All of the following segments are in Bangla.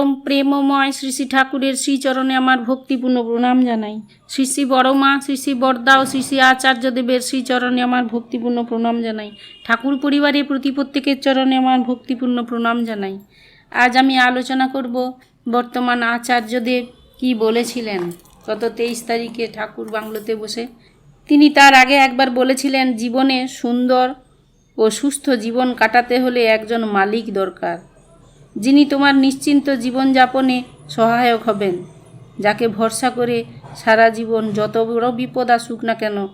পরম প্রেমময় শ্রী শ্রী ঠাকুরের শ্রীচরণে আমার ভক্তিপূর্ণ প্রণাম জানাই। শ্রী শ্রী বড়মা শ্রী শ্রী বরদা ও শ্রী শ্রী আচার্যদেবের শ্রীচরণে আমার ভক্তিপূর্ণ প্রণাম জানাই। ঠাকুর পরিবারের প্রতি প্রত্যেকের চরণে আমার ভক্তিপূর্ণ প্রণাম জানাই। আজ আমি আলোচনা করব বর্তমান আচার্যদেব কি বলেছিলেন। গত তেইশ তারিখে ঠাকুর বাংলোতে বসে তিনি তার আগে একবার বলেছিলেন, জীবনে সুন্দর ও সুস্থ জীবন কাটাতে হলে একজন মালিক দরকার। যিনি তোমার নিশ্চিন্ত জীবনযাপনে সহায়ক হবেন, যাকে ভরসা করে সারা জীবন যত বড় বিপদ আসুক না কেন,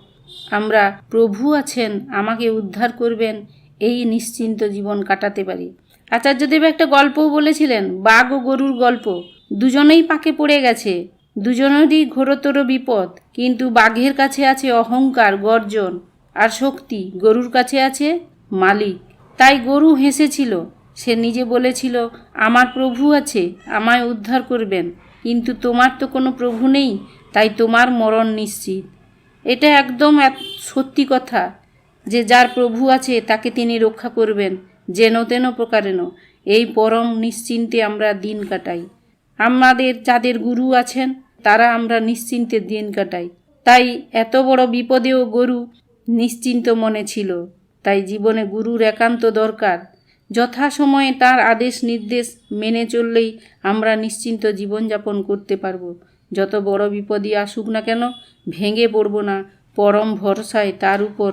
আমরা প্রভু আছেন, আমাকে উদ্ধার করবেন, এই নিশ্চিন্ত জীবন কাটাতে পারি। আচার্যদেব একটা গল্পও বলেছিলেন, বাঘ ও গরুর গল্প। দুজনেই পাকে পড়ে গেছে, দুজনেরই ঘোরতর বিপদ, কিন্তু বাঘের কাছে আছে অহংকার, গর্জন, আর শক্তি, গরুর কাছে আছে মালিক। তাই গরু হেসেছিল সে নিজে বলেছিল, আমার প্রভু আছে, আমায় উদ্ধার করবেন। কিন্তু তোমার তো কোনো প্রভু নেই, তাই তোমার মরণ নিশ্চিত। এটা একদম এক- সত্যি কথা যে যার প্রভু আছে, তাকে তিনি রক্ষা করবেন, যেন তেন প্রকারেণ। এই পরম নিশ্চিন্তে আমরা দিন কাটাই। আমাদের যাদের গুরু আছেন, তারা আমরা নিশ্চিন্তে দিন কাটাই। তাই এত বড় বিপদেও গরু নিশ্চিন্ত মনে ছিল। তাই জীবনে গুরুর একান্ত দরকার। যথাসময়ে তার আদেশ নির্দেশ মেনে চললেই আমরা নিশ্চিন্ত জীবনযাপন করতে পারব। যত বড় বিপদই আসুক না কেন, ভেঙে পড়ব না, পরম ভরসায় তার উপর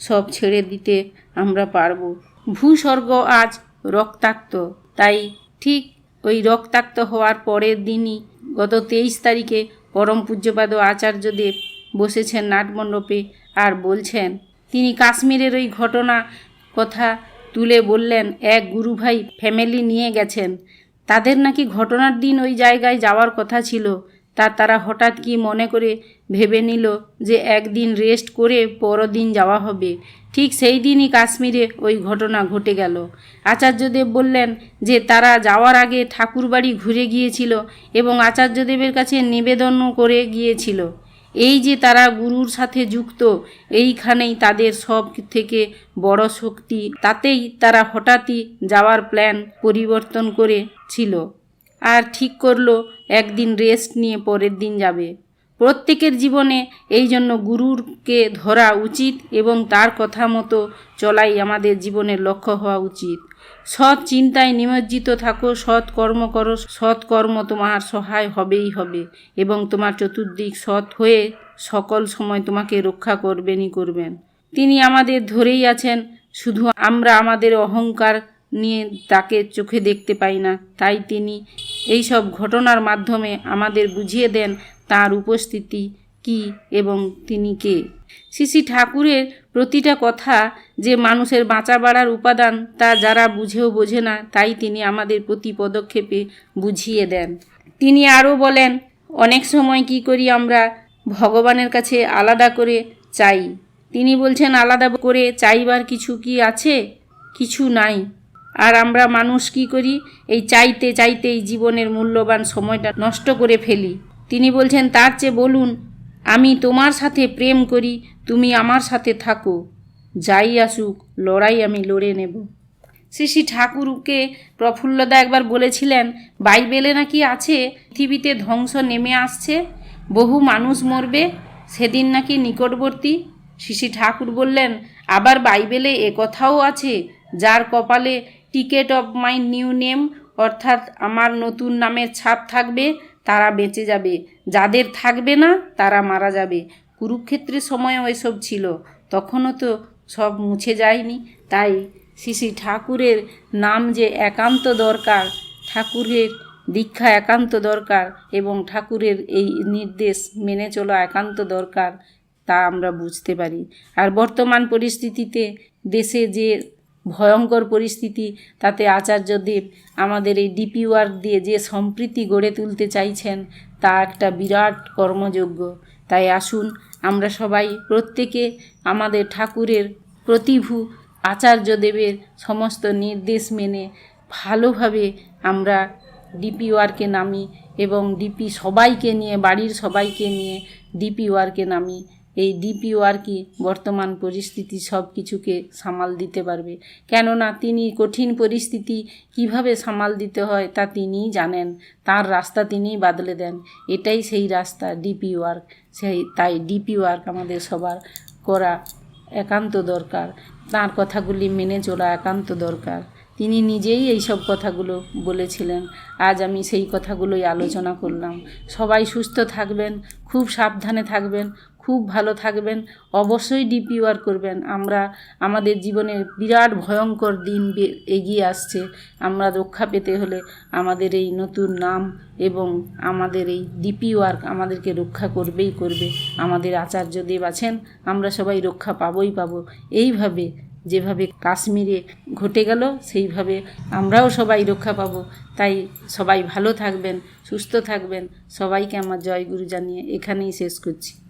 সব ছেড়ে দিতে আমরা পারব। ভূস্বর্গ আজ রক্তাক্ত, তাই ঠিক ওই রক্তাক্ত হওয়ার পরের দিনই গত তেইশ তারিখে পরম পূজ্যপাদ আচার্যদেব বসেছেন নাটমণ্ডপে আর বলছেন, তিনি কাশ্মীরের ওই ঘটনা কথা তুলে বললেন, এক গুরুভাই ফ্যামিলি নিয়ে গেছেন। তাদের নাকি ঘটনার দিন ওই জায়গায় যাওয়ার কথা ছিল। তা তারা হঠাৎ কি মনে করে ভেবে নিল যে একদিন রেস্ট করে পরদিন যাওয়া হবে। ঠিক সেই দিনই কাশ্মীরে ওই ঘটনা ঘটে গেল। আচার্যদেব বললেন যে তারা যাওয়ার আগে ঠাকুরবাড়ি ঘুরে গিয়েছিল এবং আচার্যদেবের কাছে নিবেদনও করে গিয়েছিল। এই যে তারা গুরুর সাথে যুক্ত, এইখানেই তাদের সব থেকে বড় শক্তি। তাতেই তারা হঠাৎই যাওয়ার প্ল্যান পরিবর্তন করেছিল আর ঠিক করল, একদিন রেস্ট নিয়ে পরের দিন যাবে। প্রত্যেকের জীবনে এই জন্য গুরুরকে ধরা উচিত এবং তার কথা মতো চলাই আমাদের জীবনের লক্ষ্য হওয়া উচিত। সৎ চিন্তায় নিমজ্জিত থাকো, সৎ কর্ম করো, সৎ কর্ম তোমার সহায় হবেই হবে এবং তোমার চতুর্দিক সৎ হয়ে সকল সময় তোমাকে রক্ষা করবেনই করবেন। তিনি আমাদের ধরেই আছেন, শুধু আমরা আমাদের অহংকার নিয়ে তাকে চোখে দেখতে পাই না, তাই তিনি এই সব ঘটনার মাধ্যমে আমাদের বুঝিয়ে দেন তার উপস্থিতি কি এবং তিনি কে? শ্রী ঠাকুরের প্রতিটা কথা যে মানুষের বাঁচা বাড়ার উপাদান তা যারা বুঝেও বোঝে না, তাই তিনি আমাদের প্রতি পদক্ষেপে বুঝিয়ে দেন। তিনি আরও বলেন, অনেক সময় কি করি আমরা? ভগবানের কাছে আলাদা করে চাই। তিনি বলছেন, আলাদা করে চাইবার কিছু কি আছে? কিছু নাই। আর আমরা মানুষ কি করি? এই চাইতে চাইতেই জীবনের মূল্যবান সময়টা নষ্ট করে ফেলি। তিনি বলছেন, তার চেয়ে বলুন আমি তোমার সাথে প্রেম করি, তুমি আমার সাথে থাকো। যাই আসুক, লড়াই আমি লড়ে নেব। শ্রী শ্রী ঠাকুরকে প্রফুল্লদা একবার বলেছিলেন, বাইবেলে নাকি আছে, পৃথিবীতে ধ্বংস নেমে আসছে, বহু মানুষ মরবে, সেদিন নাকি নিকটবর্তী। শ্রী ঠাকুর বললেন, আবার বাইবেলে এ কথাও আছে, যার কপালে ticket of my new name, অর্থাৎ আমার নতুন নামের ছাপ থাকবে তারা বেঁচে যাবে। যাদের থাকবে না, তারা মারা যাবে। কুরুক্ষেত্রের সময়ও এসব ছিল। তখনও তো সব মুছে যায়নি। তাই শ্রী ঠাকুরের নাম যে একান্ত দরকার, ঠাকুরের দীক্ষা একান্ত দরকার এবং ঠাকুরের এই নির্দেশ মেনে চলা একান্ত দরকার, তা আমরা বুঝতে পারি। আর বর্তমান পরিস্থিতিতে দেশে যে ভয়ঙ্কর পরিস্থিতি। তাতে আচার্যদেব আমাদের এই ডিপি ওয়ার্ক দিয়ে যে সম্প্রীতি গড়ে তুলতে চাইছেন, তা একটা বিরাট কর্মযোগ্য। তাই আসুন, আমরা সবাই প্রত্যেকে আমাদের ঠাকুরের প্রতিভু আচার্যদেবের সমস্ত নির্দেশ মেনে ভালোভাবে আমরা ডিপি ওয়ার্কে নামি এবং ডিপি সবাইকে নিয়ে, বাড়ির সবাইকে নিয়ে ডিপি ওয়ার্কে নামি। এই ডিপি ওয়ার্কই বর্তমান পরিস্থিতি সব কিছুকে সামাল দিতে পারবে। কেননা তিনি কঠিন পরিস্থিতি কীভাবে সামাল দিতে হয় তা তিনিই জানেন, তার রাস্তা তিনিই বাদলে দেন। এটাই সেই রাস্তা ডিপি ওয়ার্ক সেই, তাই ডিপি ওয়ার্ক আমাদের সবার করা একান্ত দরকার। তার কথাগুলি মেনে চলা একান্ত দরকার। তিনি নিজেই এই সব কথাগুলো বলেছিলেন। আজ আমি সেই কথাগুলোই আলোচনা করলাম। সবাই সুস্থ থাকবেন, খুব সাবধানে থাকবেন খুব ভালো থাকবেন। অবশ্যই ডিপি ডিপিওয়ার করবেন। আমরা, আমাদের জীবনে বিরাট ভয়ঙ্কর দিন এগিয়ে আসছে। আমরা রক্ষা পেতে হলে আমাদের এই নতুন নাম এবং আমাদের এই ডিপি ওয়ার্ক আমাদেরকে রক্ষা করবেই করবে। আমাদের আচার্যদেব আছেন, আমরা সবাই রক্ষা পাবই পাবো। এইভাবে, যেভাবে কাশ্মীরে ঘটে গেল, সেইভাবে আমরাও সবাই রক্ষা পাবো। তাই সবাই ভালো থাকবেন, সুস্থ থাকবেন। সবাইকে আমার জয়গুরু জানিয়ে এখানেই শেষ করছি।